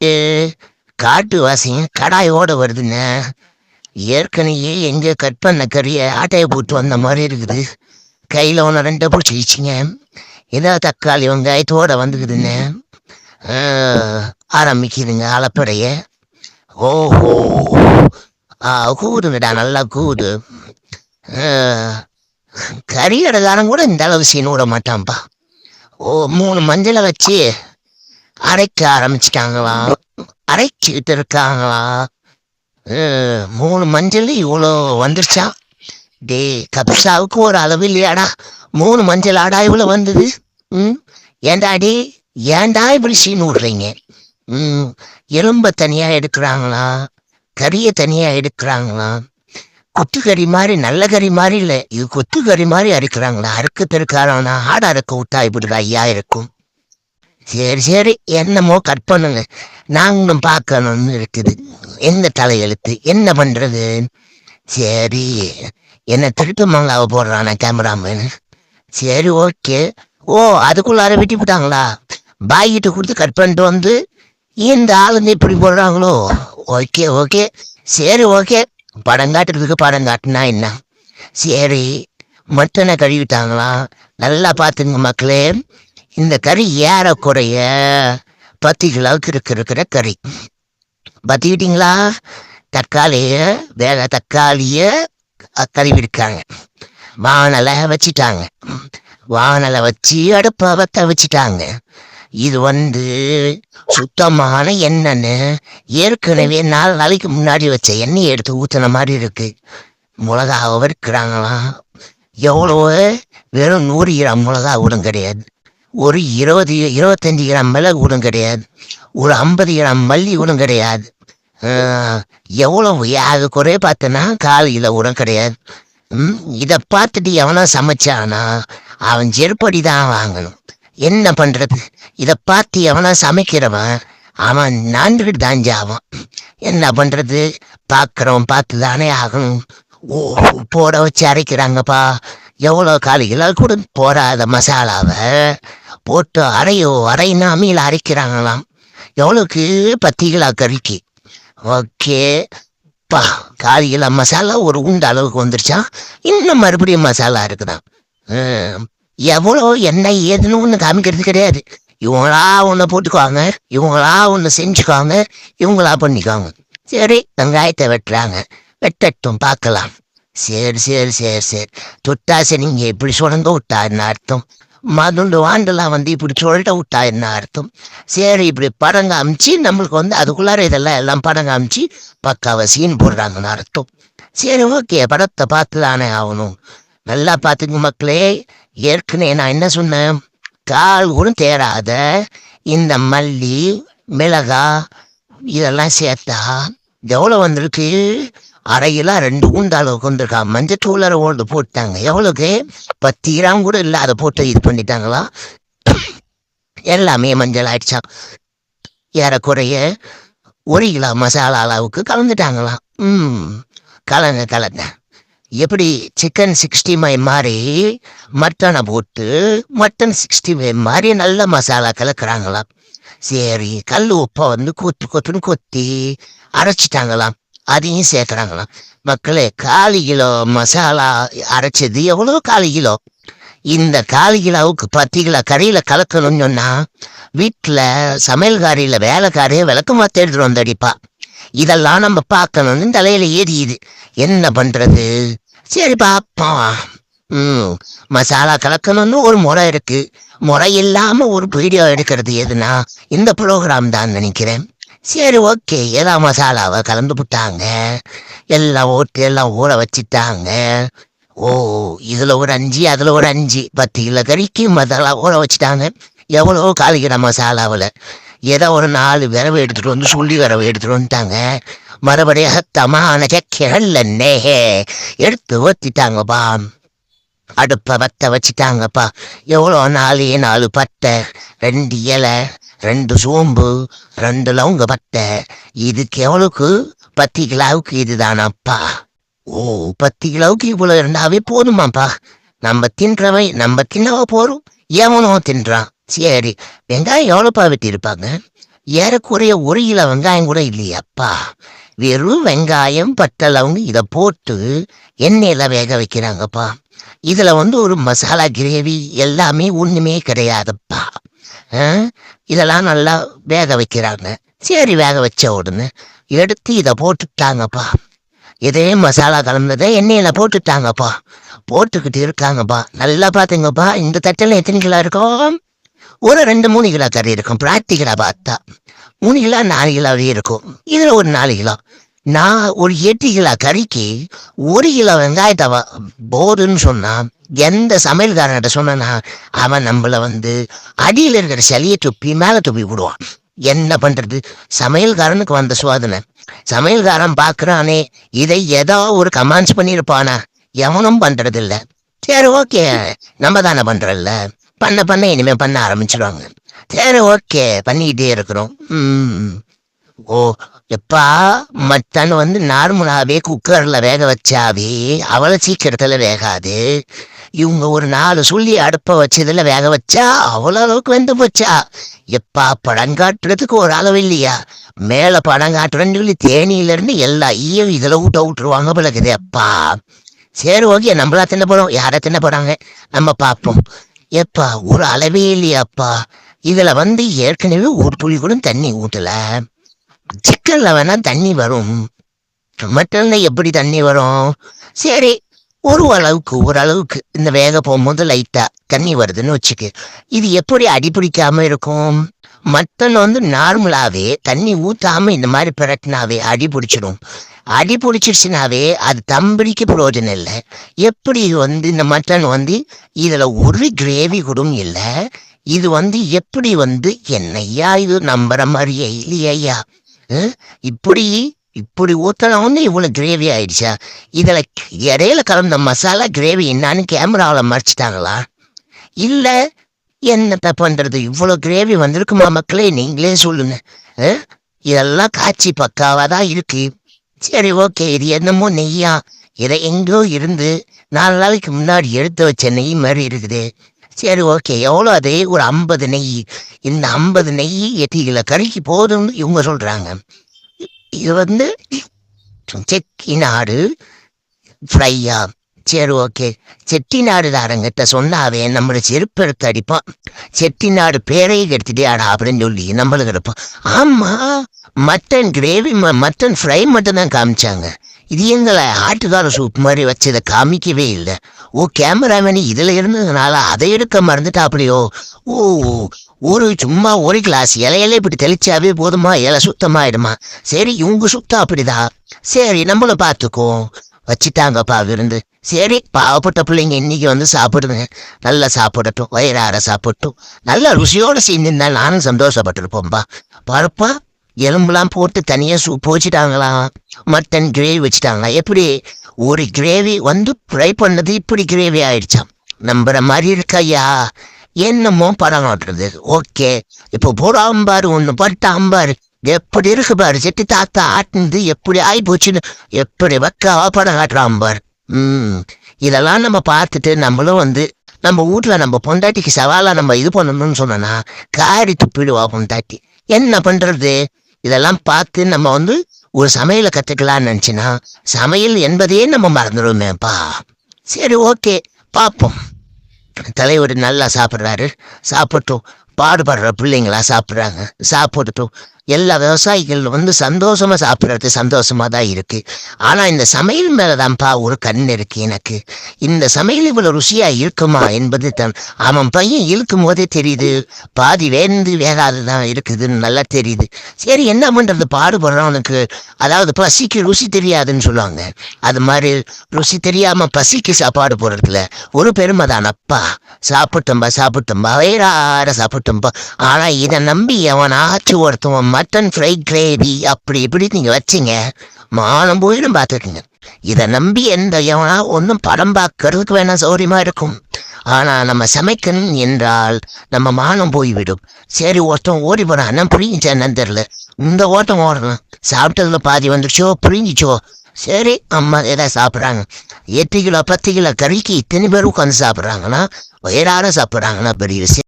ஏ, காட்டு வாசிங்க கடாயோட வருதுண்ணே. ஏற்கனவே எங்கே கட் பண்ண கறியை ஆட்டையை போட்டு வந்த மாதிரி இருக்குது. கையில் ஒன்று ரெண்டை பிடிச்சிக்கிச்சிங்க ஏதோ தக்காளி வெங்காயத்தோட வந்துக்குதுண்ணே. ஆ, ஆரம்பிக்குதுங்க அலப்படைய. ஓஹோ ஆ கூடுங்கடா நல்லா கூடு கறி கடைக்காரன் கூட இந்த அளவு சீன் விட மாட்டான்ப்பா. ஓ மூணு மஞ்சளை வச்சு அரைக்க ஆரம்பிச்சிட்டாங்களா? அரைச்சிக்கிட்டு இருக்காங்களா மூணு மஞ்சள் இவ்வளோ வந்துருச்சா? டே கபிஷாவுக்கு ஒரு அளவு இல்லையாடா. மூணு மஞ்சள் ஆடா இவ்வளோ வந்தது? ம்? ஏன்டா டே ஏன்டா இப்படி சீன் விடுறீங்க? ம் எலும்பை தனியாக எடுக்கிறாங்களா? கறியை தனியாக எடுக்கிறாங்களா? கொத்து கறி மாதிரி நல்ல கறி மாதிரி இல்லை. இது கொத்து கறி மாதிரி அரைக்கிறாங்களா? அறுக்க தெருக்காரனா ஆடு அறுக்க விட்டா இப்படி ஐயா இருக்கும். சரி சரி என்னமோ கட் பண்ணுங்க. நாங்களும் பார்க்கணும்னு இருக்குது. எந்த தலையெழுத்து? என்ன பண்றது? சரி. என்ன திருட்டு மங்களாவை போடுறானா கேமராமேன். சரி ஓகே. ஓ அதுக்குள்ளார வெட்டி விட்டாங்களா பாய்கிட்ட கொடுத்து கட் பண்ணிட்டு வந்து இந்த ஆளுங்க இப்படி போடுறாங்களோ? Okay okay. சரி ஓகே. படம் காட்டுறதுக்கு படம் காட்டுனா என்ன? சரி. மட்டனை கழுவிட்டாங்களா? நல்லா பார்த்துங்க மக்களே. இந்த கறி ஏறக்குறைய பத்து கிலோவுக்கு இருக்க இருக்கிற கறி. பத்திக்கிட்டீங்களா? தக்காளிய வேக தக்காளிய கழுவிருக்காங்க வானலை வச்சிட்டாங்க. வானலை வச்சு அடுப்பை பற்ற வச்சிட்டாங்க. இது வந்து சுத்தமான எண்ணெய்னு ஏற்கனவே நாலு நாளைக்கு முன்னாடி வச்ச எண்ணெயை எடுத்து ஊற்றின மாதிரி இருக்கு. மிளகாவை வறுக்கிறாங்களாம் எவ்வளோ வெறும் நூறு கிராம் மிளகா கூட கிடையாது. ஒரு இருபது இருபத்தஞ்சி கிராம் மிளகு கூட கிடையாது. ஒரு ஐம்பது கிராம் மல்லி கூட கிடையாது. எவ்வளோ எவ்வளவு? அது குறைய பார்த்தனா கால் இதை கூட கிடையாது. ம், இதை பார்த்துட்டு எவனோ சமைச்சானா அவன் செருப்படி தான் வாங்கணும். என்ன பண்ணுறது இதை பார்த்து எவனோ சமைக்கிறவன் அவன் நான்கிட்டு தான் ஜாவான் என்ன பண்ணுறது பார்க்குறவன் பார்த்து தானே ஆகணும். ஓ போட வச்சு அரைக்கிறாங்கப்பா. எவ்வளோ காலிகளால் கூட போடாத மசாலாவை? போட்டு அரையோ அரை அம்மியில் அரைக்கிறாங்களாம். எவ்வளோக்கு பத்து கிலோ கறிக்கு? ஓகே. பா காலு கிலோ மசாலா ஒரு உண்டு அளவுக்கு வந்துருச்சா? இன்னும் மறுபடியும் மசாலா இருக்குதான் எவ்வளோ என்ன ஏதுன்னு ஒன்று காமிக்கிறது கிடையாது. இவங்களா ஒன்று போட்டுக்குவாங்க இவங்களா ஒன்று செஞ்சுக்குவாங்க இவங்களா பண்ணிக்குவாங்க. சரி வெங்காயத்தை வெட்டுறாங்க. வெட்டட்டும் பார்க்கலாம். சரி சரி சரி சரி. தொட்டாசை நீங்கள் இப்படி சுழந்து விட்டா என்ன அர்த்தம்? மதுண்டு வாண்டெல்லாம் வந்து இப்படி சொல்லிட்ட விட்டா என்ன அர்த்தம்? சரி இப்படி படம் காமிச்சு நம்மளுக்கு வந்து அதுக்குள்ளார இதெல்லாம் எல்லாம் படம் காமிச்சு பக்காவை சீன் போடுறாங்கன்னு அர்த்தம். சரி ஓகே படத்தை பார்த்து தானே ஆகணும். நல்லா பார்த்துங்க மக்களே ஏற்கனவே நான் என்ன சொன்னேன்? கால் கூட தேராத இந்த மல்லி மிளகா இதெல்லாம் சேர்த்தா எவ்வளோ வந்திருக்கு? அரை கிலோ ரெண்டு ஊந்தாள் அளவுக்கு மஞ்சள் மஞ்சத்தூளரை ஓடு போட்டாங்க. எவ்வளோக்கு பத்து கிராம் கூட இல்லை அதை போட்டு இது பண்ணிட்டாங்களா? எல்லாமே மஞ்சள் ஆயிடுச்சா? ஏறக்குறைய ஒரு கிலோ மசாலா அளவுக்கு கலந்துட்டாங்களாம் ம் கலங்க கலங்க எப்படி சிக்கன் சிக்ஸ்டி மை மாதிரி மட்டனை போட்டு மட்டன் சிக்ஸ்டி மை மாதிரி நல்ல மசாலா கலக்குறாங்களாம் சரி கல் உப்பை வந்து கொத்து கொத்துன்னு கொத்தி அரைச்சிட்டாங்களாம். அதையும் சேர்க்குறாங்களாம் மக்களே காலு கிலோ மசாலா அரைச்சது எவ்வளோ காலு கிலோ? இந்த காலு கிலோவுக்கு பத்து கிலோ கறியில் கலக்கணும்னு சொன்னால் வீட்டில் சமையல்காரியில் வேலைக்காரியே விளக்கமா தேடிட்டு வந்தடிப்பா. இதெல்லாம் நம்ம பார்க்கணும்னு தலையில் ஏறியுது. என்ன பண்ணுறது சரி பாப்போம் ம் மசாலா கலக்கணும்னு ஒரு முறை இருக்குது முறை இல்லாமல் ஒரு வீடியோ எடுக்கிறது எதுனா இந்த ப்ரோக்ராம் தான் நினைக்கிறேன். சரி ஓகே. எல்லாம் மசாலாவை கலந்து விட்டாங்க எல்லாம் ஓட்டு எல்லாம் ஊற வச்சிட்டாங்க. ஓ இதில் ஒரு அஞ்சு அதில் ஒரு அஞ்சு. பத்து கிலோ கறிக்கு மசாலா ஊற வச்சுட்டாங்க. எவ்வளோ காலிக்கிற மசாலாவில்? ஏதோ ஒரு நாலு விரவை எடுத்துகிட்டு வந்து சுள்ளி விரவை எடுத்துகிட்டு வந்துட்டாங்க. மறுபடியும் ஹத்தமான நெஹே எடுத்து ஓத்திட்டாங்கப்பா அடுப்பை வத்த வச்சுட்டாங்கப்பா. எவ்வளோ நாலு நாலு பட்டை ரெண்டு இலை ரெண்டு சோம்பு ரெண்டு லவங்க பட்டை. இதுக்கு எவ்வளோக்கு பத்து கிலோவுக்கு இதுதானப்பா. ஓ பத்து கிலோவுக்கு இவ்வளோ இருந்தாவே போதுமாப்பா. நம்ம தின்றவன் நம்ம தின்னவ போகிறோம் எவனோ தின்றான். சரி வெங்காயம் எவ்வளோப்பா வெட்டியிருப்பாங்க? ஏறக்குறைய ஒரு கிலோ வெங்காயம் கூட இல்லையாப்பா. வெறும் வெங்காயம் பட்டை லவங்க இதை போட்டு எண்ணெயில் வேக வைக்கிறாங்கப்பா. இதுல வந்து ஒரு மசாலா கிரேவி எல்லாமே ஒண்ணுமே கிடையாதுப்பா. இதெல்லாம் நல்லா வேக வைக்கிறாங்க. சரி வேக வச்ச உடனே எடுத்து இதை போட்டுட்டாங்கப்பா. இதே மசாலா கலந்ததை எண்ணெயில போட்டுட்டாங்கப்பா. போட்டுக்கிட்டு இருக்காங்கப்பா. நல்லா பார்த்துங்கப்பா இந்த தட்டில் எத்தனை கிலோ இருக்கும்? ஒரு ரெண்டு மூணு கிலோ கறி இருக்கும். பிராக்டிக்கலா பார்த்தா. மூணு கிலோ நாலு கிலோ இருக்கும். இதுல ஒரு நாலு கிலோ. நான் ஒரு எட்டு கிலோ கறிக்கு ஒரு கிலோ வெங்காயத்தை போதுன்னு சொன்னா எந்த சமையல்காரன்கிட்ட சொன்னா அவன் நம்மள வந்து அடியில் இருக்கிற சளியை துப்பி மேலே துப்பி விடுவான். என்ன பண்ணுறது சமையல்காரனுக்கு வந்த சுவாதனை. சமையல்காரன் பார்க்குறானே இதை ஏதோ ஒரு கமெண்ட்ஸ் பண்ணியிருப்பானா? எவனும் பண்ணுறதில்ல சரி ஓகே நம்ம தானே பண்ணுறோம்ல பண்ண பண்ண இனிமேல் பண்ண ஆரம்பிச்சிடுவாங்க சரி ஓகே பண்ணிக்கிட்டே இருக்கிறோம். ம். ஓ எப்பா மட்டன் வந்து நார்மலாகவே குக்கரில் வேக வச்சாவே அவ்வளோ சீக்கிரத்தில் வேகாது. இவங்க ஒரு நாலு சொல்லி அடுப்பை வச்சதில் வேக வச்சா அவ்வளோ அளவுக்கு வெந்து போச்சா? எப்பா படம் காட்டுறதுக்கு ஒரு அளவு இல்லையா? மேலே படம் காட்டுறேன்னு சொல்லி தேனியிலேருந்து எல்லா ஈயும் இதில் ஊட்ட விட்டுருவாங்க பிள்ளைக்குது அப்பா. சரி ஓகே நம்மளா தின்ன போகிறோம் யாரை தின்ன போகிறாங்க நம்ம பார்ப்போம். எப்பா ஒரு அளவே இல்லையாப்பா. இதில் வந்து ஏற்கனவே ஒரு துளி கூட தண்ணி ஊட்டல சிக்கனில் வேணால் தண்ணி வரும். மட்டன்ல எப்படி தண்ணி வரும்? சரி ஒரு அளவுக்கு ஓரளவுக்கு இந்த வேக போகும்போது லைட்டாக தண்ணி வருதுன்னு வச்சுக்கு. இது எப்படி அடிபிடிக்காம இருக்கும்? மட்டன் வந்து நார்மலாகவே தண்ணி ஊற்றாமல் இந்த மாதிரி பிரட்டினாவே அடி பிடிச்சிடும். அடி பிடிச்சிருச்சுனாவே அது தம்பிடிக்கு பிரயோஜனம் இல்லை. எப்படி வந்து இந்த மட்டன் வந்து இதில் ஒரு கிரேவி கூட இல்லை? இது வந்து எப்படி வந்து என்னையா இது நம்புற மாதிரியே இல்லையா? இப்படி இப்படி இப்படி ஊத்தலாம்னு இவ்வளோ கிரேவி ஆயிடுச்சா? இதில் இடையில கலந்த மசாலா கிரேவி என்னான்னு கேமராவில் மறைச்சிட்டாங்களா? இல்லை என்னத்த பண்ணுறது இவ்வளோ கிரேவி வந்திருக்குமா மக்களே? நீங்களே சொல்லுங்க. இதெல்லாம் காட்சி பக்காவாக தான் இருக்கு. சரி ஓகே. இது என்னமோ நெய்யா? இதை எங்கோ இருந்து நாலு நாளைக்கு முன்னாடி எடுத்து வச்ச நெய் மாதிரி இருக்குது. சரி ஓகே. எவ்வளோ அது? ஒரு ஐம்பது நெய். இந்த ஐம்பது நெய் எட்டு கிலோ கறிக்கு போதும்னு இவங்க சொல்கிறாங்க இது வந்து செட்டிநாடு ஃப்ரையா. சரி ஓகே. செட்டிநாடுதாரங்கிட்ட சொன்னாவே நம்மளை செருப்பு எடுத்து அடிப்பான். செட்டிநாடு பேரையே கெடுத்துட்டியாடா அப்படின்னு சொல்லி நம்மளுக்கு எடுப்பான் ஆமாம் மட்டன் கிரேவி மட்டன் ஃப்ரை மட்டும் தான் காமிச்சாங்க. இது எங்களை ஆட்டுக்கார சூப் மாதிரி வச்சு இதை காமிக்கவே இல்லை. ஓ கேமராமேன் இதில் இருந்ததுனால அதை எடுக்க மறந்துட்டாப்படியோ ஓ ஒரு சும்மா ஒரு கிளாஸ் இலையில இப்படி தெளிச்சாவே போதுமா? இலை சுத்தமாயிடுமா? சரி இவங்க சுத்தம் அப்படிதான் சரி நம்மளும் பார்த்துக்குவோம். வச்சிட்டாங்கப்பா விருந்து. சரி பாவப்பட்ட பிள்ளைங்க இன்னைக்கு வந்து சாப்பிடுங்க நல்லா சாப்பிடட்டும் வயிறார சாப்பிட்டும். நல்லா ருசியோடு செஞ்சிருந்தா நானும் சந்தோஷப்பட்டிருப்போம்பா. பருப்பா எலும்புலாம் போட்டு தனியாக சூப் வச்சுட்டாங்களாம் மட்டன் கிரேவி வச்சுட்டாங்களா? எப்படி? ஒரு கிரேவி வந்து ஃப்ரை பண்ணது இப்படி கிரேவி ஆயிடுச்சாம் நம்புற மாதிரி இருக்கையா? என்னமோ படம் ஓட்டுறது ஓகே. இப்போ போடாம்பாரு ஒன்று பட்டாம்பாரு எப்படி இருக்கு பாரு? செட்டி தாத்தா ஆட்டுனது எப்படி ஆகி போச்சுன்னு எப்படி வக்காவா படம் காட்டுறான் பாரு ம். இதெல்லாம் நம்ம பார்த்துட்டு நம்மளும் வந்து நம்ம வீட்டில் நம்ம பொண்டாட்டிக்கு சவாலாக நம்ம இது பண்ணணும்னு சொன்னோன்னா காரி துப்பிடுவா பொண்டாட்டி. என்ன பண்ணுறது இதெல்லாம் பார்த்து நம்ம வந்து ஒரு சமையலை கத்துக்கலாம்னு நினைச்சுன்னா சமையல் என்பதையே நம்ம மறந்துடுவோமேப்பா. சரி ஓகே பார்ப்போம். தலைவர் நல்லா சாப்பிட்றாரு. சாப்பிட்டோம். பாடுபடுற பிள்ளைங்களா சாப்பிட்றாங்க. சாப்பிட்டுட்டும் எல்லா விவசாயிகள் வந்து சந்தோஷமாக சாப்பிட்றது சந்தோஷமாக தான் இருக்குது ஆனால் இந்த சமையல் மேலே தான்ப்பா ஒரு கண் இருக்குது எனக்கு. இந்த சமையல் இவ்வளோ ருசியாக இருக்குமா என்பது தான். அவன் பையன் இழுக்கும் போதே தெரியுது. பாதி வேந்து வேகாதுதான் இருக்குதுன்னு நல்லா தெரியுது. சரி என்ன பண்ணுறது பாடுபடுறோம் அவனுக்கு. அதாவது பசிக்கு ருசி தெரியாதுன்னு சொல்லுவாங்க. அது மாதிரி ருசி தெரியாமல் பசிக்கு சாப்பாடு போடுறதுல ஒரு பெருமை தானப்பா சாப்பிட்டோம்பா சாப்பிட்டோம்பா. வயிறார சாப்பிட்டோம்பா. ஆனால் இதை நம்பி எவனாச்சும் ஒருத்தவன் மட்டன் ஃப்ரை கிரேவி அப்படி இப்படி நீங்கள் வச்சீங்க. மானம் போயிடும் பார்த்துக்குங்க. இதை நம்பி எந்த எவனா ஒன்றும் படம் பார்க்கறதுக்கு வேணாம் சௌரியமாக இருக்கும். ஆனால் நம்ம சமைக்கணும் என்றால் நம்ம மானம் போய்விடும். சரி ஒருத்தன் ஓடி போறான் புரிஞ்சுச்சா என்னன்னு தெரில இந்த ஓட்டம் ஓடணும். சாப்பிட்டதுல பாதி வந்துடுச்சோ புரிஞ்சிச்சோ. சரி அம்மா ஏதாவது சாப்பிட்றாங்க. எட்டு கிலோ பத்து கிலோ கறிக்கு இத்தனை பேர் உட்காந்து சாப்பிட்றாங்கன்னா வயிறார சாப்பிட்றாங்கன்னா பெரிய விஷயம்.